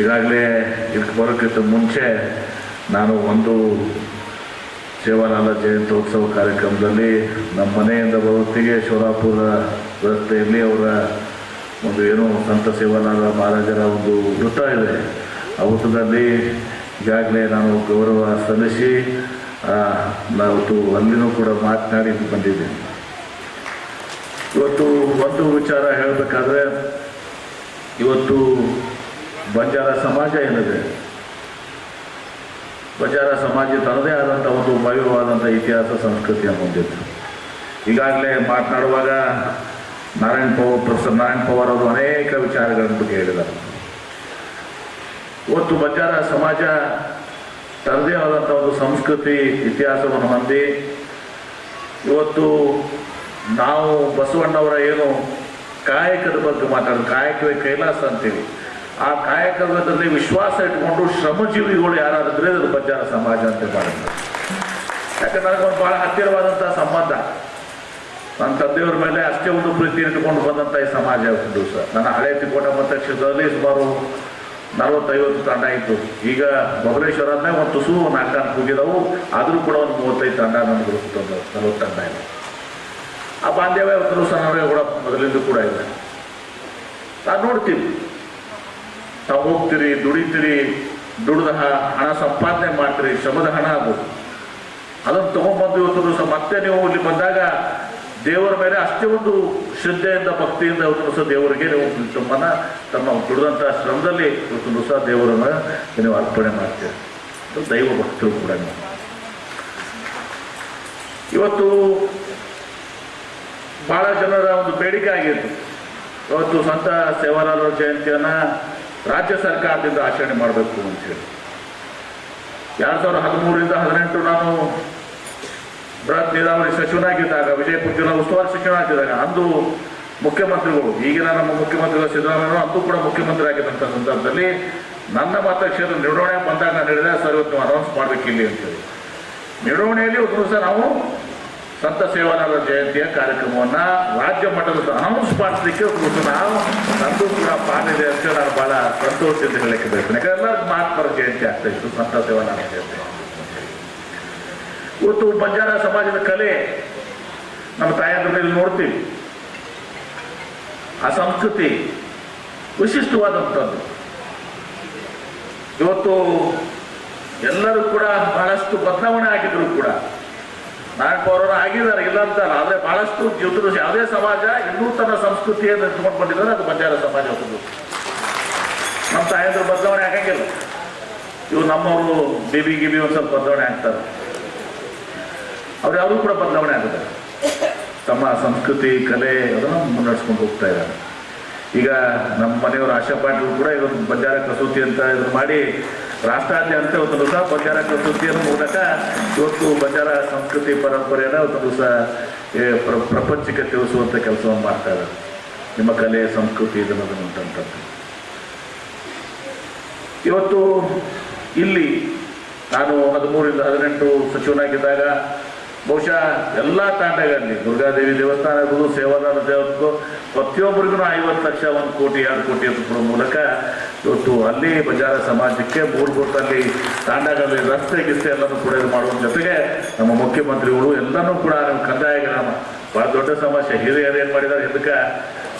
ಈಗಾಗಲೇ ಇದಕ್ಕೆ ಬರೋಕ್ಕಿಂತ ಮುಂಚೆ ನಾನು ಒಂದು ಸೇವಾಲಾಲ ಜಯಂತ್ಯೋತ್ಸವ ಕಾರ್ಯಕ್ರಮದಲ್ಲಿ ನಮ್ಮ ಮನೆಯಿಂದ ಬರೋತ್ತಿಗೆ ಶೋಲಾಪುರ ರಸ್ತೆಯಲ್ಲಿ ಅವರ ಒಂದು ಏನು ಸಂತ ಸೇವಾಲಾಲ ಮಹಾರಾಜರ ಒಂದು ವೃತ್ತ ಇದೆ. ಆ ವೃತ್ತದಲ್ಲಿ ಈಗಾಗಲೇ ನಾನು ಗೌರವ ಸಲ್ಲಿಸಿ ನಾವತ್ತು ಅಲ್ಲಿನೂ ಕೂಡ ಮಾತನಾಡಿ ಬಂದಿದ್ದೇನೆ. ಇವತ್ತು ಒಂದು ವಿಚಾರ ಹೇಳಬೇಕಾದ್ರೆ, ಇವತ್ತು ಬಂಜಾರ ಸಮಾಜ ಏನಿದೆ? ಬಂಜಾರ ಸಮಾಜ ತನ್ನದೇ ಆದಂಥ ಒಂದು ಭವ್ಯವಾದಂಥ ಇತಿಹಾಸ ಸಂಸ್ಕೃತಿಯನ್ನು ಹೊಂದಿತ್ತು ಈಗಾಗಲೇ ಮಾತನಾಡುವಾಗ ನಾರಾಯಣ ಪವರ್ ಪ್ರೊಫೆಸರ್ ನಾರಾಯಣ ಪವಾರ್ ಅವರು ಅನೇಕ ವಿಚಾರಗಳ ಬಗ್ಗೆ ಹೇಳಿದ್ದಾರೆ. ಇವತ್ತು ಬಂಜಾರ ಸಮಾಜ ತನ್ನದೇ ಆದಂಥ ಒಂದು ಸಂಸ್ಕೃತಿ, ಇತಿಹಾಸವನ್ನು ಹೊಂದಿ, ಇವತ್ತು ನಾವು ಬಸವಣ್ಣವರ ಏನು ಕಾಯಕದ ಬಗ್ಗೆ ಮಾತಾಡೋದು, ಕಾಯಕವೇ ಕೈಲಾಸ ಅಂತೀವಿ ಆ ಕಾಯಕದಲ್ಲಿ ವಿಶ್ವಾಸ ಇಟ್ಕೊಂಡು ಶ್ರಮಜೀವಿಗಳು ಯಾರಾದ್ರೆ ಅದು ಬಂಜಾರ ಸಮಾಜ ಅಂತ ಮಾಡಿದ್ರು ಯಾಕಂದ್ರೆ ಒಂದು ಬಹಳ ಹತ್ತಿರವಾದಂಥ ಸಂಬಂಧ. ನನ್ನ ತಂದೆಯವ್ರ ಮೇಲೆ ಅಷ್ಟೇ ಒಂದು ಪ್ರೀತಿ ಇಟ್ಕೊಂಡು ಬಂದಂಥ ಈ ಸಮಾಜ ಒಂದು ಸರ್. ನನ್ನ ಹಳೆ ತಿಕೋಟ ಮತಕ್ಷೇತ್ರದಲ್ಲಿ ಸುಮಾರು ನಲವತ್ತೈವತ್ತು ತಂಡ ಇತ್ತು. ಈಗ ಬಬಲೇಶ್ವರನೇ ಒಂದು ತುಸು ನಾಲ್ಕು ಹೋಗಿದವು ಆದರೂ ಕೂಡ ಒಂದು ಮೂವತ್ತೈದು ತಂಡ ನಮ್ಗೆ ಇರುತ್ತಂದು ನಲವತ್ತು ತಂಡ ಇದೆ. ಆ ಬಾಂಧವ್ಯ ಸಹ ನಮಗೆ ಕೂಡ ಮೊದಲಿಂದ ಕೂಡ ಇದೆ. ನಾನು ನೋಡ್ತೀವಿ ತಾವು ಹೋಗ್ತೀರಿ, ದುಡಿತೀರಿ ದುಡಿದ ಹಣ ಸಂಪಾದನೆ ಮಾಡ್ತೀರಿ, ಶ್ರಮದ ಹಣ ಅದು. ಅದನ್ನು ತಗೊಂಡ್ಬಂದು ಇವತ್ತು ದಿವಸ ಮತ್ತೆ ನೀವು ಇಲ್ಲಿ ಬಂದಾಗ ದೇವರ ಮೇಲೆ ಅಷ್ಟೇ ಒಂದು ಶ್ರದ್ಧೆಯಿಂದ, ಭಕ್ತಿಯಿಂದ ಇವತ್ತು ದಿವಸ ದೇವರಿಗೆ ನೀವು ತುಂಬನ ತಮ್ಮ ದುಡಿದಂತಹ ಶ್ರಮದಲ್ಲಿ ಇವತ್ತು ದಿವಸ ದೇವರನ್ನ ನೀವು ಅರ್ಪಣೆ ಮಾಡ್ತೀರಿ. ದೈವ ಭಕ್ತರು ಕೂಡ ಇವತ್ತು ಬಹಳ ಜನರ ಒಂದು ಬೇಡಿಕೆ ಆಗಿತ್ತು. ಇವತ್ತು ಸಂತ ಸೇವಾಲಾಲ್ ಜಯಂತಿಯನ್ನ ರಾಜ್ಯ ಸರ್ಕಾರದಿಂದ ಆಚರಣೆ ಮಾಡಬೇಕು ಅಂತ ಹೇಳಿ. ಎರಡ್ ಸಾವಿರದ ಹದಿಮೂರರಿಂದ ಹದಿನೆಂಟು ನಾನು ಬೃಹತ್ ನೀರಾವರಿ ಸಚಿವನಾಗಿದ್ದಾಗ, ವಿಜಯಪುರ ಜಿಲ್ಲಾ ಉಸ್ತುವಾರಿ ಸಚಿವನಾಗಿದ್ದಾಗ ಅಂದು ಮುಖ್ಯಮಂತ್ರಿಗಳು, ಈಗಿನ ನಮ್ಮ ಮುಖ್ಯಮಂತ್ರಿಗಳು ಸಿದ್ದರಾಮಯ್ಯ ಅಂತೂ ಕೂಡ ಮುಖ್ಯಮಂತ್ರಿ ಆಗಿದ್ದಂಥ ಸಂದರ್ಭದಲ್ಲಿ ನನ್ನ ಮತಕ್ಷೇತ್ರ ನಿರ್ವಹಣೆ ಬಂದಾಗ ನಾನು ಹೇಳಿದೆ ಸರ್ ಇವತ್ತು ಅನೌನ್ಸ್ ಮಾಡಬೇಕಿಲ್ಲ ಇಲ್ಲಿ ಅಂತೇಳಿ ನಿರ್ವಹಣೆಯಲ್ಲಿ ಒಂದು ದಿವಸ ನಾವು ಸಂತ ಸೇವಾಲಾಲ ಜಯಂತಿಯ ಕಾರ್ಯಕ್ರಮವನ್ನು ರಾಜ್ಯ ಮಟ್ಟದ ಅನೌನ್ಸ್ ಮಾಡಿಸಲಿಕ್ಕೆ ಒಂದು ನಾವು ನಂದು ಕೂಡ ಪಾಲಿದೆ ಅಂತ ನಾನು ಬಹಳ ಸಂತೋಷದಿಂದ ಹೇಳಕ್ಕೆ ಬಯಸ್ತೇನೆ. ಯಾಕಂದ್ರೆ ಮಹಾತ್ಮರ ಜಯಂತಿ ಆಗ್ತಾ ಇತ್ತು ಸಂತ ಸೇವಾಲಾಲ ಜಯಂತಿ. ಇವತ್ತು ಬಂಜಾರ ಸಮಾಜದ ಕಲೆ ನಮ್ಮ ತಾಯಂದ್ರಲ್ಲಿ ನೋಡ್ತೀವಿ. ಆ ಸಂಸ್ಕೃತಿ ವಿಶಿಷ್ಟವಾದಂಥದ್ದು. ಇವತ್ತು ಎಲ್ಲರೂ ಕೂಡ ಬಹಳಷ್ಟು ಬದಲಾವಣೆ ಆಗಿದ್ರು ಕೂಡ ನಾರಾಯಣ ಪೌರವರು ಆಗಿದ್ದಾರೆ, ಇಲ್ಲ ಅಂತ ಅಲ್ಲ ಆದರೆ ಬಹಳಷ್ಟು ಜೊತೆ ಯಾವುದೇ ಸಮಾಜ ಇನ್ನೂ ತನ್ನ ಸಂಸ್ಕೃತಿಯನ್ನು ಇಟ್ಕೊಂಡು ಬಂದಿದ್ದಾರೆ, ಅದು ಬಂಜಾರ ಸಮಾಜ ಹೋಗುದು ನಮ್ಮ ತಾಯಂದ್ರು ಬದಲಾವಣೆ ಆಗಂಗಿಲ್ಲ. ಇವು ನಮ್ಮವರು ಬೇಬಿ ಗಿಬಿ ಒಂದು ಸ್ವಲ್ಪ ಬದಲಾವಣೆ ಆಗ್ತಾರೆ. ಅವ್ರು ಯಾರು ಕೂಡ ಬದಲಾವಣೆ ಆಗುತ್ತೆ ತಮ್ಮ ಸಂಸ್ಕೃತಿ, ಕಲೆ ಅದನ್ನು ಮುನ್ನಡೆಸ್ಕೊಂಡು ಹೋಗ್ತಾ ಇದ್ದಾರೆ. ಈಗ ನಮ್ಮ ಮನೆಯವರು ಆಶಾ ಪಾಟೀಲ್ ಕೂಡ ಇವತ್ತು ಬಂಜಾರ ಕಸೂತಿ ಅಂತ ಇದನ್ನು ಮಾಡಿ ರಾಷ್ಟ್ರಾದ್ಯಂತ ಒಂದು ದಿವಸ ಬಂಜಾರ ಕಸೂತಿಯ ಮೂಲಕ ಇವತ್ತು ಬಂಜಾರ ಸಂಸ್ಕೃತಿ ಪರಂಪರೆಯನ್ನು ಒಂದು ದಿವಸ ಪ್ರಪಂಚಕ್ಕೆ ತಿಳಿಸುವಂಥ ಕೆಲಸವನ್ನು ಮಾಡ್ತಾ ಇದ್ದಾರೆ. ನಿಮ್ಮ ಕಲೆ, ಸಂಸ್ಕೃತಿ ಇದನ್ನು ಅಂತಂಥದ್ದು ಇವತ್ತು ಇಲ್ಲಿ ನಾನು ಹದಿಮೂರಿಂದ ಹದಿನೆಂಟು ಸಚಿವನಾಗಿದ್ದಾಗ ಬಹುಶಃ ಎಲ್ಲ ತಾಂಡಗಳಲ್ಲಿ ದುರ್ಗಾದೇವಿ ದೇವಸ್ಥಾನ ಇರ್ಬೋದು ಸೇವಾದಾನ ದೇವಸ್ಥಾನ ಪ್ರತಿಯೊಬ್ಬರಿಗೂ ಐವತ್ತು ಲಕ್ಷ, ಒಂದು ಕೋಟಿ, ಎರಡು ಕೋಟಿ ಅಂತ ಕೊಡೋ ಮೂಲಕ ಇವತ್ತು ಅಲ್ಲಿ ಬಜಾರ ಸಮಾಜಕ್ಕೆ ಮೂಲಭೂತ ಅಲ್ಲಿ ತಾಂಡಗಳಲ್ಲಿ ರಸ್ತೆ, ಗಿಸ್ತೆ ಎಲ್ಲನೂ ಕೂಡ ಇದು ಮಾಡುವ ಜೊತೆಗೆ ನಮ್ಮ ಮುಖ್ಯಮಂತ್ರಿಗಳು ಎಲ್ಲನೂ ಕೂಡ ನಮ್ಮ ಕಂದಾಯ ಗ್ರಾಮ ಭಾಳ ದೊಡ್ಡ ಸಮಸ್ಯೆ. ಹಿರಿಯರು ಏನು ಮಾಡಿದ್ದಾರೆ? ಇದಕ್ಕೆ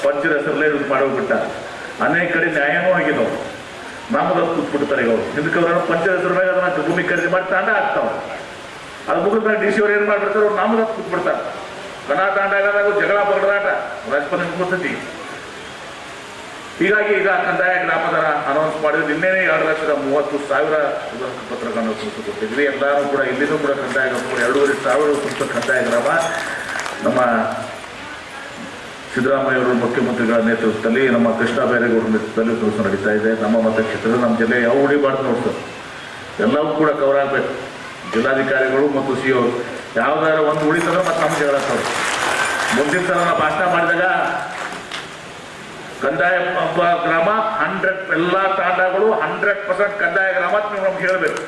ಪಂಚರ ಹೆಸರಲ್ಲೇ ಇದು ಮಾಡೋಗ್ಬಿಟ್ಟ ಅನೇಕ ಕಡೆ ನ್ಯಾಯನೂ ಆಗಿದ್ದವು ನಮ್ಮದು ಕೂತ್ಬಿಡ್ತಾರೆ ಈಗ ಇದಕ್ಕೆ ಅವರ ಪಂಚರ ಹೆಸರು ಮೇಲೆ ಅದನ್ನ ಭೂಮಿ ಖರೀದಿ ಮಾಡಿ ತಾಂಡ ಆಗ್ತಾವ ಅದು ಮುಗಿದ ಡಿ ಸಿ ಅವ್ರು ಏನು ಮಾಡ್ಬಿಡ್ತಾರೆ ಅವ್ರು ನಾಮದ ಕೂತ್ಬಿಡ್ತಾರೆ. ಜಗಳ ಬಗಡಾಟ ರಾಜಪನ ಗೊತ್ತೈತಿ ಹೀಗಾಗಿ ಈಗ ಕಂದಾಯ ಗ್ರಾಮದರ ಅನೌನ್ಸ್ ಮಾಡಿದ್ರು. ನಿನ್ನೆನೆ ಎರಡು ಲಕ್ಷದ ಮೂವತ್ತು ಸಾವಿರ ಪತ್ರಗಳನ್ನು ಕೊಟ್ಟಿದ್ವಿ. ಎಲ್ಲರೂ ಕೂಡ ಇಲ್ಲಿನೂ ಕೂಡ ಕಂದಾಯ ಎರಡೂವರೆ ಸಾವಿರ ಸುತ್ತ ಕಂದಾಯ ಗ್ರಾಮ. ನಮ್ಮ ಸಿದ್ದರಾಮಯ್ಯ ಅವರು ಮುಖ್ಯಮಂತ್ರಿಗಳ ನೇತೃತ್ವದಲ್ಲಿ, ನಮ್ಮ ಕೃಷ್ಣ ಬೈರೇಗೌಡರ ನೇತೃತ್ವದಲ್ಲಿ ಕೆಲಸ ನಡೀತಾ ಇದೆ. ನಮ್ಮ ಮತಕ್ಷೇತ್ರದ ನಮ್ಮ ಜಿಲ್ಲೆ ಯಾವ ಉಳಿಬಾರ್ದು ನೋಡ್ತಾರೆ ಎಲ್ಲವೂ ಕೂಡ ಕವರ್ ಆಗಬೇಕು. ಜಿಲ್ಲಾಧಿಕಾರಿಗಳು ಮತ್ತು ಸಿ ಅವರು ಯಾವ್ದಾದ್ರು ಒಂದು ಉಳಿತಂದ್ರೆ ಮತ್ತೆ ನಮ್ಗೆ ಆಗ್ತವೆ ಮುಂದಿನ ಸಲ ನಾವು ಭಾಷಣ ಮಾಡಿದಾಗ ಕಂದಾಯ ಗ್ರಾಮ ಹಂಡ್ರೆಡ್ ಎಲ್ಲ ತಾಂಡಗಳು ಹಂಡ್ರೆಡ್ ಪರ್ಸೆಂಟ್ ಕಂದಾಯ ಗ್ರಾಮ ನೀವು ನಮ್ಗೆ ಹೇಳಬೇಕು.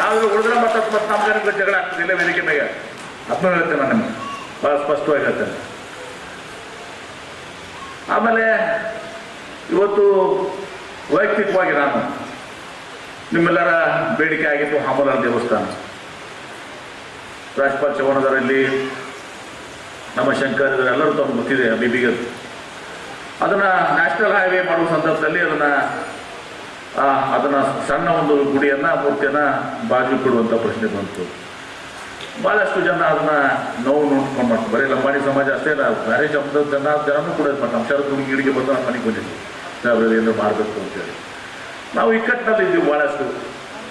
ಯಾವ್ದು ಉಳಿದ್ರೆ ಮತ್ತೆ ಮತ್ತೆ ಜನಗಳ ಜಗಳ ಆಗ್ತದೆ? ಇಲ್ಲ ವೇದಿಕೆ ಮೇಲೆ ಅದನ್ನು ಹೇಳ್ತೇನೆ ನಾನು ನಿಮ್ಗೆ. ಭಾಳ ಸ್ಪಷ್ಟವಾಗಿ ಹೇಳ್ತೇನೆ. ಆಮೇಲೆ ಇವತ್ತು ವೈಯಕ್ತಿಕವಾಗಿ ನಾನು ನಿಮ್ಮೆಲ್ಲರ ಬೇಡಿಕೆ ಆಗಿತ್ತು ಹಾಮಲಾಲ್ ದೇವಸ್ಥಾನ. ರಾಜ್ಪಾಲ್ ಚವಣದರಲ್ಲಿ ನಮ್ಮ ಶಂಕರ್ ಎಲ್ಲರೂ ತಮ್ಮ ಗೊತ್ತಿದೆ ಬಿಬಿಗೆ ಅದನ್ನ ನ್ಯಾಷನಲ್ ಹೈವೇ ಮಾಡುವ ಸಂದರ್ಭದಲ್ಲಿ ಅದನ್ನ ಅದನ್ನು ಸಣ್ಣ ಒಂದು ಗುಡಿಯನ್ನ, ಮೂರ್ತಿಯನ್ನ ಬಾಜು ಕೊಡುವಂತ ಪ್ರಶ್ನೆ ಬಂತು. ಬಹಳಷ್ಟು ಜನ ಅದನ್ನ ನೋವು ನೋಡ್ಕೊಂಡು ಮಾಡ್ತಾರೆ. ಬರೀ ಲಂಬಾಣಿ ಸಮಾಜ ಅಷ್ಟೇ ಅಲ್ಲ, ಬೇರೆ ಜನ ಜನನೂ ಕೂಡ ನಮ್ಮ ಮಾಡ್ತಾರೆ ಅಂಶಾರ ಗಿಡಿಗೆ ಬಂದು ನಮ್ಮ ಮನೆಗೆ ಸಾಹೇಬ್ರಲ್ಲಿ ಏನು ಮಾಡಬೇಕು ಅಂತೇಳಿ ನಾವು ಇಕ್ಕಟ್ಟಿನಲ್ಲಿ ಇದ್ದೀವಿ ಭಾಳಷ್ಟು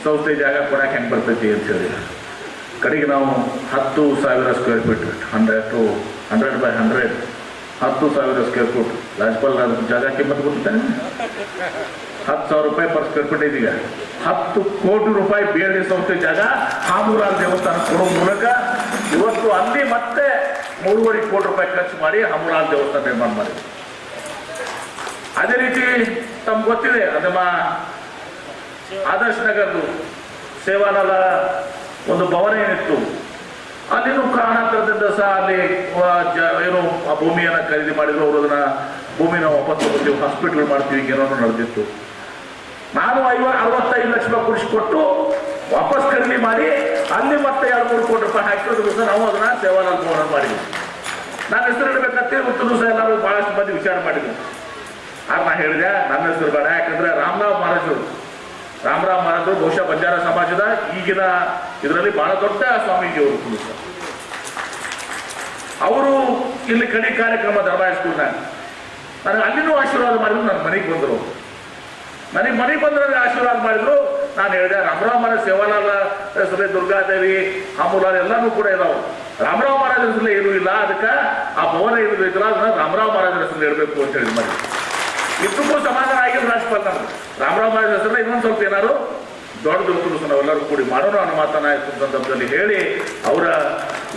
ಸಂಸ್ಥೆ ಜಾಗ ಕೊಡಕ್ಕೆ ಹೆಂಗೆ ಬರ್ತೈತಿ ಅಂತೇಳಿ ಕಡೆಗೆ ನಾವು ಹತ್ತು ಸಾವಿರ square feet hundred to hundred by hundred ಹತ್ತು ಸಾವಿರ ಸ್ಕ್ವೇರ್ ಫೀಟ್ ರಾಜ್ಪಾಲ್ ಜಾಗ ಕಿಮ್ಮತ್ ಗೊತ್ತಿದ್ದಾನೆ ಹತ್ತು ಸಾವಿರ ರೂಪಾಯಿ ಪರ್ ಸ್ಕ್ವೇರ್ ಫೀಟ್ ಇದೀಗ. ಹತ್ತು ಕೋಟಿ ರೂಪಾಯಿ ಬೇರೆ ಸಂಸ್ಥೆ ಜಾಗ ಹಾಮೂರಾರ್ ದೇವಸ್ಥಾನ ಕೊಡೋ ಮೂಲಕ ಇವತ್ತು ಅಲ್ಲಿ ಮತ್ತೆ ಮೂರುವರೆ ಕೋಟಿ ರೂಪಾಯಿ ಖರ್ಚು ಮಾಡಿ ಹಾಮೂರಾರ್ ದೇವಸ್ಥಾನ ನಿರ್ಮಾಣ ಮಾಡಿದ್ರು. ಅದೇ ರೀತಿ ತಮ್ಗೆ ಗೊತ್ತಿದೆ ಅದಮ್ಮ ಆದರ್ಶ್ ನಗರದ್ದು ಸೇವಾಲಾಲ ಒಂದು ಭವನ ಏನಿತ್ತು, ಅಲ್ಲಿನೂ ಕಾರಣಾಂತರದಿಂದ ಸಹ ಅಲ್ಲಿ ಏನು ಆ ಭೂಮಿಯನ್ನು ಖರೀದಿ ಮಾಡಿದ್ರು, ಅವರು ಅದನ್ನ ಭೂಮಿನ ವಾಪಸ್ ತಗೋತೀವಿ ಹಾಸ್ಪಿಟಲ್ ಮಾಡ್ತೀವಿ, ಏನೋ ನಡೆದಿತ್ತು. ನಾನು ಐವ, ಅರವತ್ತೈದು ಲಕ್ಷ ರೂಪಾಯಿ ಕೃಷಿ ಕೊಟ್ಟು ವಾಪಸ್ ಖರೀದಿ ಮಾಡಿ, ಅಲ್ಲಿ ಮತ್ತೆ ಎರಡು, ಮೂರು ಕೋಟಿ ರೂಪಾಯಿ ಹಾಕಿರೋದು ಸಹ ನಾವು ಅದನ್ನ ಸೇವಾಲಾಲ್ ಭವನ ಮಾಡಿದ್ವಿ. ನಾನು ಹೆಸರು ಇಡಬೇಕಂತ ಗೊತ್ತೂ ಸಹ ಎಲ್ಲರೂ ಬಹಳಷ್ಟು ಮಂದಿ ವಿಚಾರ ಮಾಡಿದ್ವಿ ಆಗ ನಾ ಹೇಳಿದೆ, ನನ್ನ ಹೆಸರು ಬೇಡ, ಯಾಕಂದ್ರೆ ರಾಮರಾವ್ ಮಹಾರಾಜರು ರಾಮರಾವ್ ಮಹಾರಾಜರು, ಬಹುಶಃ ಬಂಜಾರ ಸಮಾಜದ ಈಗಿನ ಇದರಲ್ಲಿ ಬಹಳ ದೊಡ್ಡ ಸ್ವಾಮೀಜಿ ಅವರು ಇಲ್ಲಿ ಕಡಿ ಕಾರ್ಯಕ್ರಮ ಸ್ಕೂಲ್ನಾಗ ನನಗೆ ಅಲ್ಲಿನೂ ಆಶೀರ್ವಾದ ಮಾಡಿದ್ರು, ನನ್ನ ಮನೆಗೆ ಬಂದರು. ನನಗೆ ಮನೆಗೆ ಬಂದ್ರೆ ಆಶೀರ್ವಾದ ಮಾಡಿದ್ರು. ನಾನು ಹೇಳಿದೆ ರಾಮರಾವ್ ಮಹಾರಾಜ್, ಸೇವಾಲಾಲ ಹೆಸರೇ ದುರ್ಗಾದೇವಿ ಅಮೂಲಾಲ್ ಎಲ್ಲಾನು ಕೂಡ ಇದಾವೆ. ರಾಮರಾವ್ ಮಹಾರಾಜ್ ಹೆಸರಲ್ಲೇ ಏನೂ ಇಲ್ಲ. ಅದಕ್ಕೆ ಆ ಭವನ ಇರಬೇಕಲ್ಲ ಅದನ್ನ ರಾಮರಾವ್ ಮಹಾರಾಜರ ಹೆಸರಲ್ಲಿ ಹೇಳಬೇಕು ಅಂತ ಹೇಳಿ ಮಾಡಿ ಇದಕ್ಕೂ ಸಮಾಧಾನ ಆಗಿದ್ರು ರಾಜ್ಯಪಾಲ ರಾಮರಾವ್ ಹೆಸರಲ್ಲೇ ಇನ್ನೊಂದು ಸ್ವಲ್ಪ ಏನಾರು ದೊಡ್ಡ ಕುಲಸು ನಾವೆಲ್ಲರೂ ಕೂಡಿ ಮಾಡೋಣ ಅನ್ನೋ ಮಾತನ್ನ ಸಂದರ್ಭದಲ್ಲಿ ಹೇಳಿ ಅವರ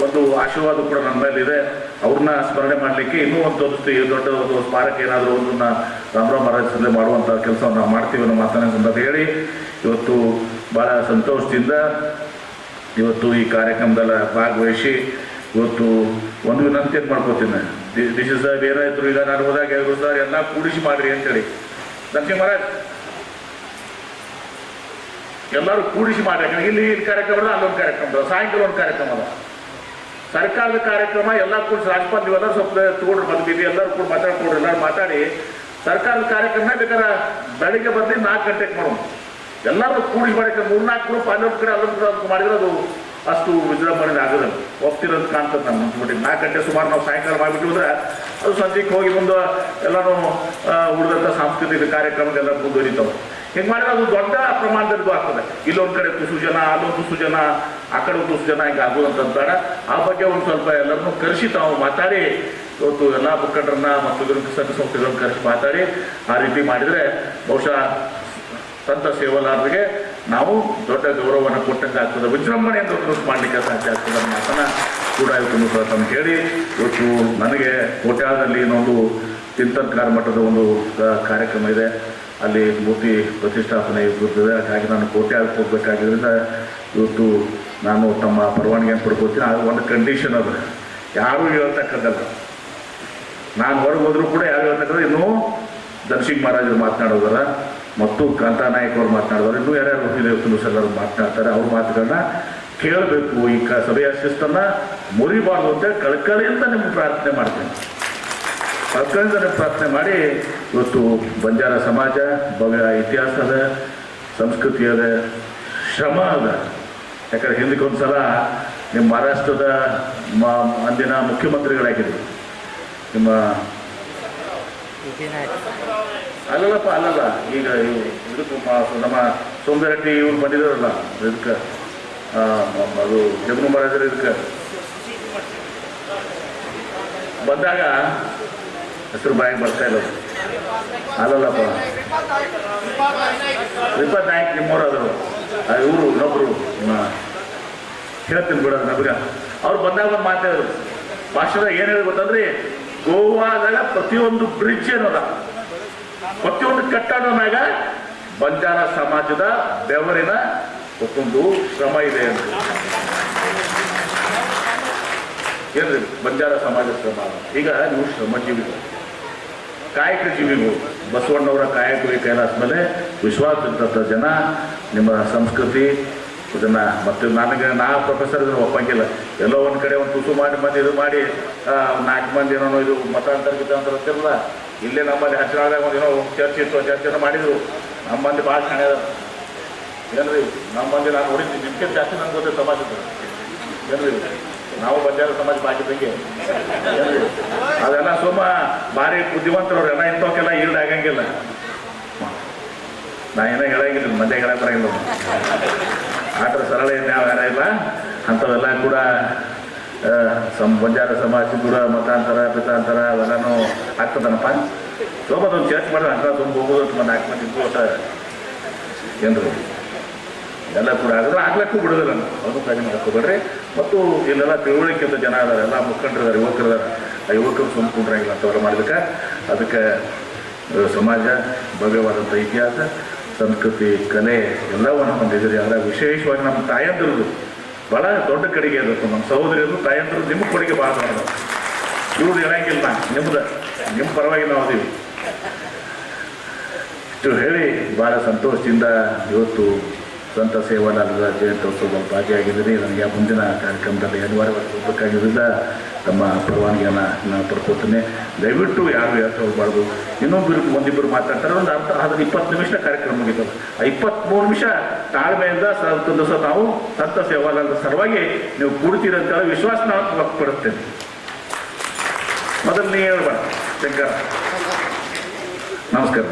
ಒಂದು ಆಶೀರ್ವಾದ ಕೂಡ ನನ್ನ ಮೇಲೆ ಇದೆ ಅವ್ರನ್ನ ಸ್ಮರಣೆ ಮಾಡಲಿಕ್ಕೆ ಇನ್ನೂ ಒಂದು ದೊಡ್ಡ ದೊಡ್ಡ ಒಂದು ಸ್ಮಾರಕ ಏನಾದರೂ ಒಂದನ್ನ ರಾಮರಾವ್ ಮಹಾರಾಜ ಮಾಡುವಂಥ ಕೆಲಸವನ್ನು ನಾವು ಮಾಡ್ತೀವಿ ಅನ್ನೋ ಮಾತನ್ನ ಸಂದರ್ಭ ಹೇಳಿ. ಇವತ್ತು ಬಹಳ ಸಂತೋಷದಿಂದ ಇವತ್ತು ಈ ಕಾರ್ಯಕ್ರಮದಲ್ಲಿ ಭಾಗವಹಿಸಿ ಇವತ್ತು ಒಂದು ವಿನಂತಿಯನ್ನು ಮಾಡ್ಕೋತೀನಿ ದಿಶ್ ಬೇರೆ ಇದ್ರು ಈಗ ನಾನು ಹೋದಾಗ ಸರ್, ಎಲ್ಲ ಕೂಡಿಸಿ ಮಾಡ್ರಿ ಅಂತೇಳಿ. ನರಸಿಂಹ ಮಹಾರಾಜ್, ಎಲ್ಲರೂ ಕೂಡಿಸಿ ಮಾಡ್ರಿ. ಇಲ್ಲಿ ಇಲ್ಲಿ ಕಾರ್ಯಕ್ರಮ ಅಲ್ಲೊಂದು ಕಾರ್ಯಕ್ರಮ ಸಾಯಂಕಾಲ ಒಂದು ಕಾರ್ಯಕ್ರಮ ಅದ. ಸರ್ಕಾರದ ಕಾರ್ಯಕ್ರಮ, ಎಲ್ಲ ಕೂಡ ರಾಜ್ಪಾಲ್ ನೀವೆಲ್ಲ ಸ್ವಲ್ಪ ತಗೊಂಡ್ರು ಬಂದಿದ್ದೀವಿ ಎಲ್ಲರೂ ಕೂಡ ಮಾತಾಡ್ಕೊಡ್ರಿ ಎಲ್ಲರೂ ಮಾತಾಡಿ, ಸರ್ಕಾರದ ಕಾರ್ಯಕ್ರಮ ಬೇಕಾದ್ರೆ ಬೆಳಿಗ್ಗೆ ಬರ್ಲಿ ನಾಲ್ಕು ಗಂಟೆಗೆ ಮಾಡೋಣ. ಎಲ್ಲರೂ ಕೂಡಿಸಿ ಮಾಡಕ್ಕೆ ಮೂರ್ನಾಲ್ಕು ಗ್ರೂಪ್ ಅಲ್ಲೊಂದು ಕಡೆ ಅಲ್ಲೊಂದು ಮಾಡಿದ್ರೆ ಅದು ಅಷ್ಟು ವಿಜೃಂಭಣೆ ಆಗದ ಒಪ್ತಿರೋದು ಕಾಣ್ತದೆ ನಾನು ಮುಂಚೆ ನಾಲ್ಕು ಗಂಟೆ ಸುಮಾರು ನಾವು ಸಾಯಂಕಾಲ ಮಾಡಿಬಿಟ್ಟು ಅಂದ್ರೆ ಅದು ಸಂಜೆಗೆ ಹೋಗಿ ಮುಂದೆ ಎಲ್ಲನೂ ಉಳಿದಂಥ ಸಾಂಸ್ಕೃತಿಕ ಕಾರ್ಯಕ್ರಮಗಳೆಲ್ಲ ಮುಂದುವರಿತಾವೆ. ಹಿಂಗೆ ಮಾಡಿದ್ರೆ ಅದು ದೊಡ್ಡ ಪ್ರಮಾಣದಲ್ಲಿ ಆಗ್ತದೆ. ಇಲ್ಲೊಂದು ಕಡೆ ತುಸು ಜನ, ಅಲ್ಲೊಂದು ತುಸು ಜನ, ಆ ಕಡೆ ತುಸು ಜನ ಹಿಂಗೆ ಆಗೋದಂತ ಬೇಡ. ಆ ಬಗ್ಗೆ ಒಂದು ಸ್ವಲ್ಪ ಎಲ್ಲರನ್ನೂ ಕರೆಸಿ ತಾವು ಮಾತಾಡಿ, ಇವತ್ತು ಎಲ್ಲ ಮುಖಂಡರನ್ನ ಮತ್ತು ಸಂಘ ಸಂಸ್ಥೆಗಳನ್ನು ಕರೆಸಿ ಮಾತಾಡಿ, ಆ ರೀತಿ ಮಾಡಿದರೆ ಬಹುಶಃ ಸಂತ ಸೇವಲಾರರಿಗೆ ನಾವು ದೊಡ್ಡ ಗೌರವವನ್ನು ಕೊಟ್ಟಂಗೆ ಆಗ್ತದೆ. ವಿಜೃಂಭಣೆಯಿಂದ ಒಂದು ಮಾಡಲಿಕ್ಕೆ ಸಾಧ್ಯ ಆಗ್ತದೆ. ಮಾತನ್ನ ಕೂಡ ಇವತ್ತು ಸಹ ಹೇಳಿ, ಇವತ್ತು ನನಗೆ ಕೋಟ್ಯಾದಲ್ಲಿ ಇನ್ನೊಂದು ಚಿಂತನಕಾರ ಮಠದ ಒಂದು ಕಾರ್ಯಕ್ರಮ ಇದೆ. ಅಲ್ಲಿ ಮೂರ್ತಿ ಪ್ರತಿಷ್ಠಾಪನೆ ಇರ್ತದೆ. ಹಾಗಾಗಿ ನಾನು ಕೋಟ್ಯಾದಕ್ಕೆ ಹೋಗ್ಬೇಕಾಗಿದ್ದರಿಂದ ಇವತ್ತು ನಾನು ತಮ್ಮ ಪರವಾನಗಿಯನ್ನು ಪಡ್ಕೋತೀನಿ ಅದು ಒಂದು ಕಂಡೀಷನ್ ಅದು. ಯಾರೂ ಹೇಳ್ತಕ್ಕದ್ದಲ್ಲ. ನಾನು ಹೊರಗೆ ಹೋದರೂ ಕೂಡ ಯಾರು ಹೇಳ್ತಕ್ಕಂಥ ಇನ್ನೂ ದರ್ಶಿಂಗ್ ಮಹಾರಾಜರು ಮಾತನಾಡೋದರ ಮತ್ತು ಕಾಂತಾ ನಾಯಕ್ ಅವರು ಮಾತನಾಡಿದವರು. ಇನ್ನೂ ಯಾರ್ಯಾರು ತುಲಸ್ ಎಲ್ಲರೂ ಮಾತನಾಡ್ತಾರೆ. ಅವ್ರ ಮಾತುಗಳನ್ನ ಕೇಳಬೇಕು. ಈ ಕ ಸಭೆಯ ಶಿಸ್ತನ್ನ ಮುರಿಬಾರ್ದು ಅಂತ ಕಳ್ಕಳಿಯಿಂದ ನಿಮ್ಗೆ ಪ್ರಾರ್ಥನೆ ಮಾಡ್ತೇನೆ. ಕಳ್ಕಳಿಯಿಂದ ನಿಮ್ಗೆ ಪ್ರಾರ್ಥನೆ ಮಾಡಿ ಇವತ್ತು ಬಂಜಾರ ಸಮಾಜ ಭವ್ಯ ಇತಿಹಾಸ ಸಂಸ್ಕೃತಿಯದ ಶ್ರಮ ಅದ. ಯಾಕಂದ್ರೆ ಹಿಂದಕ್ಕೊಂದು ಒಂದ್ಸಲ ನಿಮ್ಮ ಮಹಾರಾಷ್ಟ್ರದ ಅಂದಿನ ಮುಖ್ಯಮಂತ್ರಿಗಳಾಗಿದ್ದರು ನಿಮ್ಮ ಅಲ್ಲಲ್ಲಪ್ಪ, ಅಲ್ಲಲ್ಲ. ಈಗ ಇದಕ್ಕೆ ನಮ್ಮ ಸೋಮರೆಡ್ಡಿ ಇವ್ರು ಬಂದಿದ್ದಾರಲ್ಲ, ಇದಕ್ಕೆ. ಅದು ಜಗನು ಮಹಾರಾಜರು ಇದಕ್ಕೆ. ಬಂದಾಗ ಹೆಸರು ಬಾಯಿಗೆ ಬರ್ತಾ ಇಲ್ಲ. ಅದು. ಅಲ್ಲಲ್ಲಪ್ಪ. ವಿಪತ್ ನಾಯಕ್ ನಿಮ್ಮವ್ರು ಆ, ಇವರು ಇನ್ನೊಬ್ರು ಹೇಳ್ತೀನಿ ಬಿಡೋದು ನಮ್ಗೆ. ಅವ್ರು ಬಂದಾಗ ಒಂದು ಮಾತಾಡಿದ್ರು. ಭಾಷೆದಾಗ ಏನು ಹೇಳಿ ಗೋವಾದಾಗ ಪ್ರತಿಯೊಂದು ಬ್ರಿಡ್ಜ್ ಏನದ? ಪ್ರತಿಯೊಂದು ಕಟ್ಟಡ ಮ್ಯಾಗ ಬಂಜಾರ ಸಮಾಜದ ಬೆವರಿನ ಒಂದು ಶ್ರಮ ಇದೆ ಅಂತ. ಏನ್ರಿ? ಬಂಜಾರ ಸಮಾಜ ಶ್ರಮ. ಈಗ ನೀವು ಶ್ರಮಜೀವಿಗಳು. ಕಾಯಕ ಜೀವಿಗಳು ಬಸವಣ್ಣವರ ಕಾಯಕವೇ ಕೈಲಾಸ ಮೇಲೆ ವಿಶ್ವಾಸ ಜನ ನಿಮ್ಮ ಸಂಸ್ಕೃತಿ ಇದನ್ನ ಮತ್ತೆ ನನಗೆ ನಾ ಪ್ರೊಫೆಸರ್ ಇದನ್ನು ಒಪ್ಪಂಗಿಲ್ಲ. ಎಲ್ಲೋ ಒಂದು ಕಡೆ ಒಂದು ತುಸು ಮಾಡಿ ಮಂದಿ ಇದು ಮಾಡಿ ನಾಲ್ಕು ಮಂದಿ ಏನೋ ಇದು ಮತಾಂತರ ಗಿತಾಂತರ ಅಂತಿರಲ್ಲ ಇಲ್ಲೇ ನಮ್ಮಲ್ಲಿ ಹಸಿರಾದಾಗ ಒಂದು ಏನೋ ಚರ್ಚೆ ಇತ್ತು ಚರ್ಚೆನ ಮಾಡಿದ್ರು. ನಮ್ಮ ಮಂದಿ ಭಾಳ ಅದಾರ. ಏನ್ರಿ ನಮ್ಮ ಮಂದಿ ನಾನು ನೋಡಿದ್ದೀನಿ ನಿಮ್ಗೆ ಜಾಸ್ತಿ ನಂಗೆ ಗೊತ್ತೆ ಸಮಾಜದ ಏನ್ರಿ, ನಾವು ಬಂಜಾರ ಸಮಾಜ ಬಾಕಿದಂಗೆ ಏನ್ರಿ, ಅದೆಲ್ಲ ಸುಮ್ಮ ಭಾರಿ ಬುದ್ಧಿವಂತರವ್ರು, ಎಲ್ಲ ಇಂಥವಕ್ಕೆಲ್ಲ ಈಲ್ಡ್ ಆಗಂಗಿಲ್ಲ. ನಾ ಏನೋ ಹೇಳಂಗಿಲ್ಲ ಮಂದ್ಯ ಹೇಳಕ್ ಬರಂಗಿಲ್ಲ. ಆಟದ ಸರಳ ಏನು ಯಾವ ಯಾರ ಇಲ್ಲ. ಅಂಥವೆಲ್ಲ ಕೂಡ ಸಮ ಬಂಜಾರ ಸಮಾಜ ಕೂಡ ಮತಾಂತರ, ಪಿತಾಂತರ, ಅವೆಲ್ಲನೂ ಆಗ್ತದನಪ್ಪ. ಸೋಮದೊಂದು ಚರ್ಚ್ ಮಾಡಿದ್ರೆ ಅಂತ ತುಂಬ ಹೋಗೋದು ತುಂಬ ನಾಲ್ಕು ಮಂದಿ ಒಟ್ಟ ಜನರು ಎಲ್ಲ ಕೂಡ ಆಗಿದ್ರೆ ಆಗ್ಲಕ್ಕೂ ಬಿಡೋದಿಲ್ಲ. ನಾನು ಅದು ಕಡಿಮೆ ಮಾಡ್ಕೋಬೇಡ್ರಿ ಮತ್ತು ಇಲ್ಲೆಲ್ಲ ತಿಳುವಳಿಕೆ ಅಂತ ಜನ ಅದಾರೆ ಎಲ್ಲ ಮುಖಂಡರಿದ್ದಾರೆ ಯುವಕರು ಇದಾರೆ ಆ ಯುವಕರು ಸುಮ್ಮನೆ ಕುಂಡ್ರಂಗಿಲ್ಲ ಅಂತವ್ರು ಮಾಡ್ಲಿಕ್ಕೆ ಅದಕ್ಕೆ ಸಮಾಜ ಭವ್ಯವಾದಂಥ ಇತಿಹಾಸ. ಸಂಸ್ಕೃತಿ, ಕಲೆ ಎಲ್ಲವನ್ನು ಹೊಂದಿದ್ದೀರಿ ಅದರ ವಿಶೇಷವಾಗಿ ನಮ್ಮ ತಾಯಂದಿರದು ಭಾಳ ದೊಡ್ಡ ಕಡೆಗೆ ಇರುತ್ತೆ. ನಮ್ಮ ಸಹೋದರಿಯರು ತಾಯಂದಿರು ನಿಮ್ಮ ಕೊಡುಗೆ ಭಾಳ ದೊಡ್ಡದು. ಇವ್ರು ಇರಂಗಿಲ್ಲ ನಿಮ್ದು. ನಿಮ್ಮ ಪರವಾಗಿ ನಾವು ಅದೀವಿ. ಇಷ್ಟು ಹೇಳಿ ಭಾಳ ಸಂತೋಷದಿಂದ ಇವತ್ತು ಸಂತ ಸೇವಾಲಾಲದ ಜಯಂತ್ಯೋತ್ಸವ ಭಾಗಿಯಾಗಿದ್ದೀರಿ. ನನಗೆ ಆ ಮುಂದಿನ ಕಾರ್ಯಕ್ರಮದಲ್ಲಿ ಅನಿವಾರ್ಯವಾಗಿ ಹೋಗಬೇಕಾಗಿದ್ದರಿಂದ ತಮ್ಮ ಪರವಾನಗಿಯನ್ನು ನಾನು ಪಡ್ಕೊತೀನಿ ದಯವಿಟ್ಟು ಯಾರು ಯಾರು ಹೋಗಬಾರ್ದು. ಇನ್ನೊಬ್ಬರು ಒಂದಿಬ್ಬರು ಮಾತಾಡ್ತಾರೆ. ಒಂದು ಅರ್ಥ ಅದನ್ನ ಇಪ್ಪತ್ತು ನಿಮಿಷ ಕಾರ್ಯಕ್ರಮ ಮುಗಿತದೆ ಆ ಇಪ್ಪತ್ತ್ಮೂರು ನಿಮಿಷ ತಾಳ್ಮೆಯಿಂದ ಸಹ ನಾವು ಸಂತ ಸೇವಾಲಾಲದ ಸಲುವಾಗಿ ನೀವು ಕೂಡ್ತೀರಂತ ವಿಶ್ವಾಸ ನಾನು ವ್ಯಕ್ತಪಡಿಸ್ತೇನೆ ಮೊದಲು ನೀ ಹೇಳ್ಬಾರ್ದು ಶಂಕರ್. ನಮಸ್ಕಾರ.